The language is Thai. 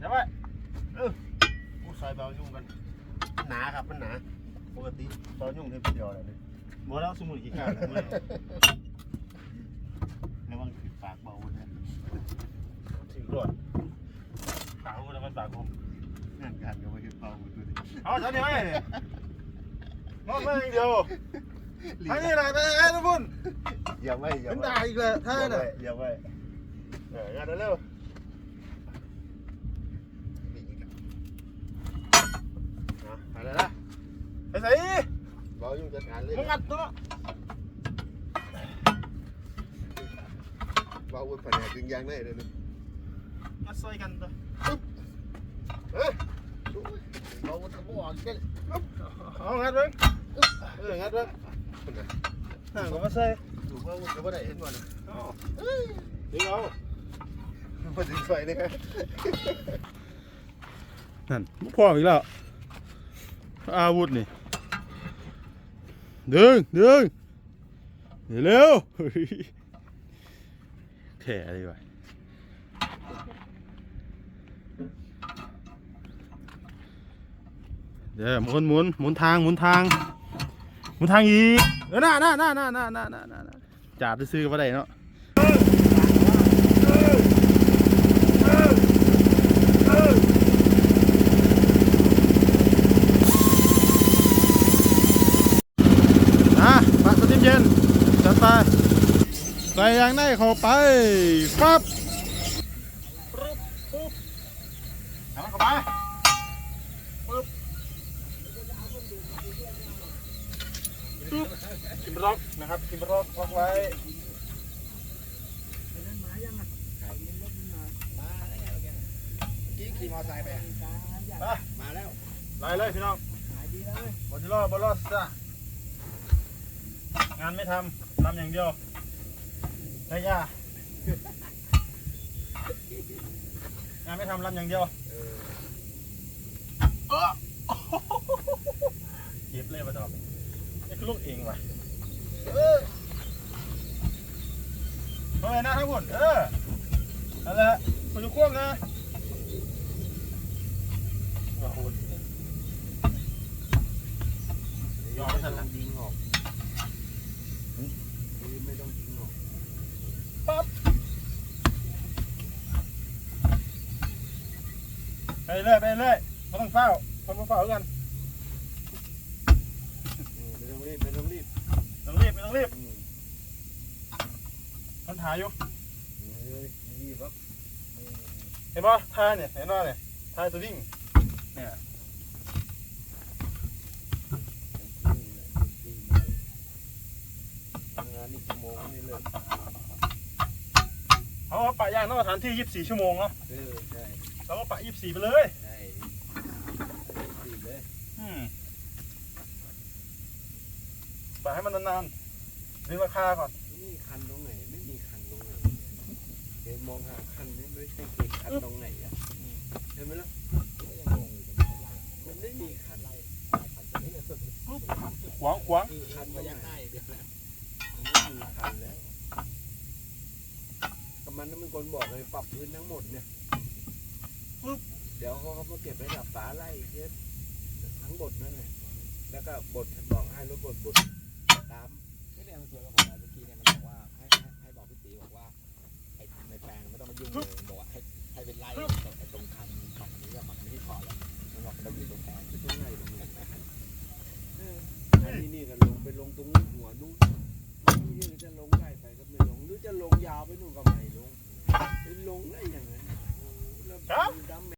จะไว้เออผู้ซอยเบายุ่งกันหนาครับมันหนาปกติซอยยุ่งเทปเดียวเลยเนี่ยบ่แล้วสมุนกี่ข้าวเลยระวังติดปากเบาเนี่ยถึงรอดปากมันมันปากคมงานการก็ไม่เห็เบาตัวนี้เอาฉันนี่ไงนอนไม่เดียวอันนี้อะไรนะไอ้ทุกคนอย่าไปอย่าไว้มันด่าอีกเลยท่านน่ะอย่าไปเอออย่เร็ว อะไรนะไปใส่เรายุ่งจัดการเลยมึงอัดตัวเราอุ้ยแผนกดึงยางได้เลยนะงัดซอยกันตัวเฮ้ยเราอุ้ยกระบอกกันเอางัดเบิ้งเอองัดเว้ยห่างก็มาใส่ถูกว่าอุ้ยกระบอกได้เห็นวันเอาเดี๋ยวเอามาถึงไฟเลยครับนั่นพ่ออีกแล้ว อาวุธนี่ ดึงดึงเร็วแข่ดีกว่าเดี๋ยวหมุนหมุนหมุนทางหมุนทางหมุนทางอีกเออน้าหน้าหน้าหน้าหน้าหน้าหน้าจ่าซื้อก็ได้เนาะ เย็นจัดไปใส่ยางในเข้าไปปั๊บปึ๊บเอาเข้าไปปึ๊บปึ๊บกิมร็อกนะครับกิมร็อกล็อกไว้ขี่มอไซค์ไปมาแล้วไล่เลยพี่น้องบอลจิโร่บอลลอสจ้ะ งานไม่ทำทำอย่างเดียวได้ยางานไม่ทำรำอย่างเดียวเออเจ็บเลยปะดอกนี่คือลูกเองว่ะเออเฮ้ยนะทั้งหมดเออนั่นแหละคุณจะควบนะโอ้โหยอมไม่ทันละยิงออก ไม่ต้องยิงออกปั๊บไปเรื่อยไปเรื่อยไม่ต้องเฝ้าทำมาเฝ้ากันไม่ต้องรีบไม่ต้องรีบต้องรีบไม่ต้องรีบมันถ่ายอยู่เฮ้ยรีบครับเห็นป่ะท่าเนี่ยเห็นป่ะเนี่ยท่าตัวดิ่งเนี่ย ทำงานนี่ ชั่วโมงนี่เลยเขาว่าปะย่างนอกสถานที่ 24 ชั่วโมงเนาะเออใช่เราก็ปะ 24 ไปเลยใช่รีบเลยอืมปะให้มันนานๆดึงราคาก่อนไม่มีคันตรงไหนไม่มีคันตรงไหนเดี๋ยวมองหาคันนี่ไม่ใช่เกคันตรงไหนอะเห็นไหมล่ะมันไม่มีคัน ขวางขวางคันมันยังได้เดียวแล้วมันไม่มีคันแล้วก็ มันนั่นเป็นคนบอกเลยปรับพื้นทั้งหมดเนี่ยเดี๋ยวเขาเขามาเก็บระดับฝาไล่เช็ดทั้งบทนั่นแหละแล้วก็บทบอกให้รถบทบทตามไม่ได้มันสวยกับผมนะเมื่อกี้เนี่ยมันบอกว่าให้ให้ให้บอกพี่ตีบอกว่าไอ้ในแปลงไม่ต้องมายุ่งเลยบอกว่าให้ให้เป็นไล่ตรงไอ้ตรงคันคันนี้กับมันไม่ที่ถอดแล้วมันบอกมันต้องอยู่ตรงแปลงไม่ต้องไล่ตรงนี้เอออันนี้นี่ก็ลงไปลงตรงหัวนู้นนี่จะลงได้ไปก็ไม่ลงหรือจะลงยาวไปนู่นก็ไม่ ลงได้ย่างไรครั